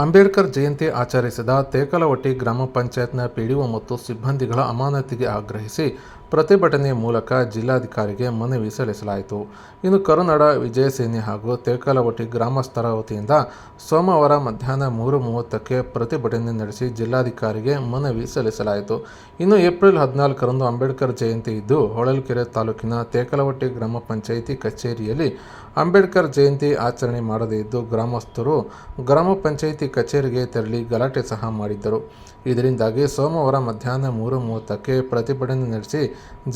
ಅಂಬೇಡ್ಕರ್ ಜಯಂತಿ ಆಚರಿಸಿದ ತೇಕಲವಟ್ಟಿ ಗ್ರಾಮ ಪಂಚಾಯತ್ನ ಪಿಡಿಒ ಮತ್ತು ಸಿಬ್ಬಂದಿಗಳ ಅಮಾನತಿಗೆ ಆಗ್ರಹಿಸಿ ಪ್ರತಿಭಟನೆ ಮೂಲಕ ಜಿಲ್ಲಾಧಿಕಾರಿಗೆ ಮನವಿ ಸಲ್ಲಿಸಲಾಯಿತು. ಇನ್ನು ಕರುನಾಡ ವಿಜಯಸೇನೆ ಹಾಗೂ ತೇಕಲವಟ್ಟಿ ಗ್ರಾಮಸ್ಥರ ವತಿಯಿಂದ ಸೋಮವಾರ ಮಧ್ಯಾಹ್ನ ಮೂರು ಮೂವತ್ತಕ್ಕೆ ಪ್ರತಿಭಟನೆ ನಡೆಸಿ ಜಿಲ್ಲಾಧಿಕಾರಿಗೆ ಮನವಿ ಸಲ್ಲಿಸಲಾಯಿತು. ಇನ್ನು ಏಪ್ರಿಲ್ ಹದಿನಾಲ್ಕರಂದು ಅಂಬೇಡ್ಕರ್ ಜಯಂತಿ ಇದ್ದು, ಹೊಳಲ್ಕೆರೆ ತಾಲೂಕಿನ ತೇಕಲವಟ್ಟಿ ಗ್ರಾಮ ಪಂಚಾಯಿತಿ ಕಚೇರಿಯಲ್ಲಿ ಅಂಬೇಡ್ಕರ್ ಜಯಂತಿ ಆಚರಣೆ ಮಾಡದೇ ಇದ್ದು, ಗ್ರಾಮಸ್ಥರು ಗ್ರಾಮ ಪಂಚಾಯಿತಿ ಕಚೇರಿಗೆ ತೆರಳಿ ಗಲಾಟೆ ಸಹ ಮಾಡಿದ್ದರು. ಇದರಿಂದಾಗಿ ಸೋಮವಾರ ಮಧ್ಯಾಹ್ನ ಮೂರು ಮೂವತ್ತಕ್ಕೆ ಪ್ರತಿಭಟನೆ ನಡೆಸಿ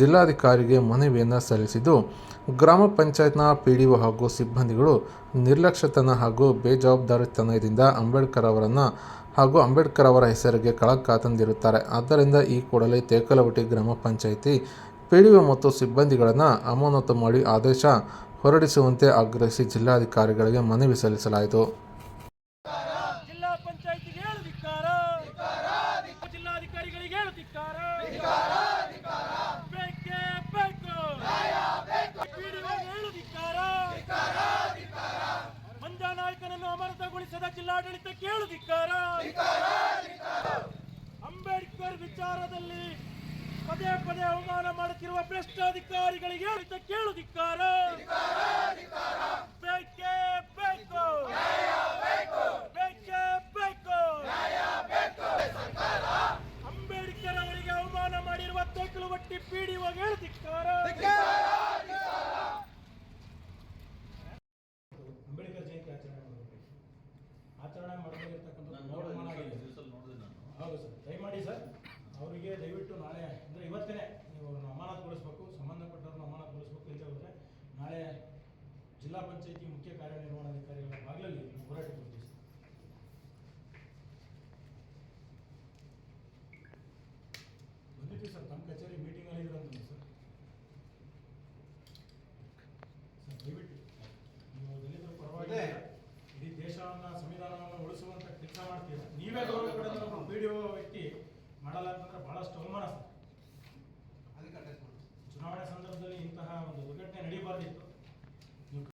ಜಿಲ್ಲಾಧಿಕಾರಿಗೆ ಮನವಿಯನ್ನು ಸಲ್ಲಿಸಿದ್ದು, ಗ್ರಾಮ ಪಂಚಾಯತ್ನ ಪಿಡಿಒ ಹಾಗೂ ಸಿಬ್ಬಂದಿಗಳು ನಿರ್ಲಕ್ಷ್ಯತನ ಹಾಗೂ ಬೇಜವಾಬ್ದಾರಿತನದಿಂದ ಅಂಬೇಡ್ಕರ್ ಅವರನ್ನು ಹಾಗೂ ಅಂಬೇಡ್ಕರ್ ಅವರ ಹೆಸರಿಗೆ ಕಳಕ ತಂದಿರುತ್ತಾರೆ. ಆದ್ದರಿಂದ ಈ ಕೂಡಲೇ ತೇಕಲವಟಿ ಗ್ರಾಮ ಪಂಚಾಯಿತಿ, ಪಿಡಿಒ ಮತ್ತು ಸಿಬ್ಬಂದಿಗಳನ್ನು ಅಮಾನತು ಮಾಡಿ ಆದೇಶ ಹೊರಡಿಸುವಂತೆ ಆಗ್ರಹಿಸಿ ಜಿಲ್ಲಾಧಿಕಾರಿಗಳಿಗೆ ಮನವಿ ಸಲ್ಲಿಸಲಾಯಿತು ಜಿಲ್ಲಾ ಪಂಚಾಯತಿಗೆ ಹೇಳು ಧಿಕ್ಕಾರ ಜಿಲ್ಲಾಧಿಕಾರಿಗಳಿಗೆ ಹೇಳು ಧಿಕ್ಕಾರ ಬೇಕೇ ಬೇಕು ಹೇಳು ಧಿಕ್ಕಾರ ಮಂಜಾ ನಾಯಕನನ್ನು ಅಮರತಗೊಳಿಸದ ಜಿಲ್ಲಾಡಳಿತ ಕೇಳು ಧಿಕ್ಕಾರ ಅಂಬೇಡ್ಕರ್ ವಿಚಾರದಲ್ಲಿ ಪದೇ ಪದೇ ಅವಮಾನ ಮಾಡುತ್ತಿರುವ ಭ್ರಷ್ಟಾಧಿಕಾರಿಗಳಿಗೆ ಕೇಳು ಧಿಕ್ಕಾರ ಬೇಕೇ ಬೇಕು ಬೇಕೇ ಬೇಕು ಅಂಬೇಡ್ಕರ್ ಅವರಿಗೆ ಅವಮಾನ ಮಾಡಿರುವ ತೇಕಲುವಟ್ಟಿ ಇವಾಗ ಹೇಳ್ತಿಕ್ಕಾರ ಅಂಬೇಡ್ಕರ್ ಜಯಂತಿ ಆಚರಣೆ ಮಾಡಬೇಕು. ಆಚರಣೆ ಮಾಡಬೇಕಿರ್ತಕ್ಕಂಥದ್ದು ನೋಡೋಣ ಹೌದು ಸರ್. ದಯಮಾಡಿ ಸರ್ ಅವರಿಗೆ ದಯವಿಟ್ಟು ನಾಳೆ ಅಂದರೆ ಇವತ್ತೇ ನೀವು ಅವ್ರನ್ನ ಅಮಾನತುಗೊಳಿಸ್ಬೇಕು ಸಂಬಂಧಪಟ್ಟವ್ರನ್ನ ಅಮಾನತುಗೊಳಿಸ್ಬೇಕು ಅಂತ ಹೋದರೆ ನಾಳೆ ಜಿಲ್ಲಾ ಪಂಚಾಯತಿ ಮುಖ್ಯ ಕಾರ್ಯನಿರ್ವಹಣಾಧಿಕಾರಿಗಳ ಬಾಗಿಲಲ್ಲಿ ಹೋರಾಟ ಮಾಡಲ್ಲ ಅಂತಂದ್ರೆ ಬಹಳಷ್ಟು ಅವಮಾನ ಸರ್ ಚುನಾವಣೆ ಸಂದರ್ಭದಲ್ಲಿ ಇಂತಹ ಒಂದು ದುರ್ಘಟನೆ ನಡೀಬಾರ್ದಿತ್ತು.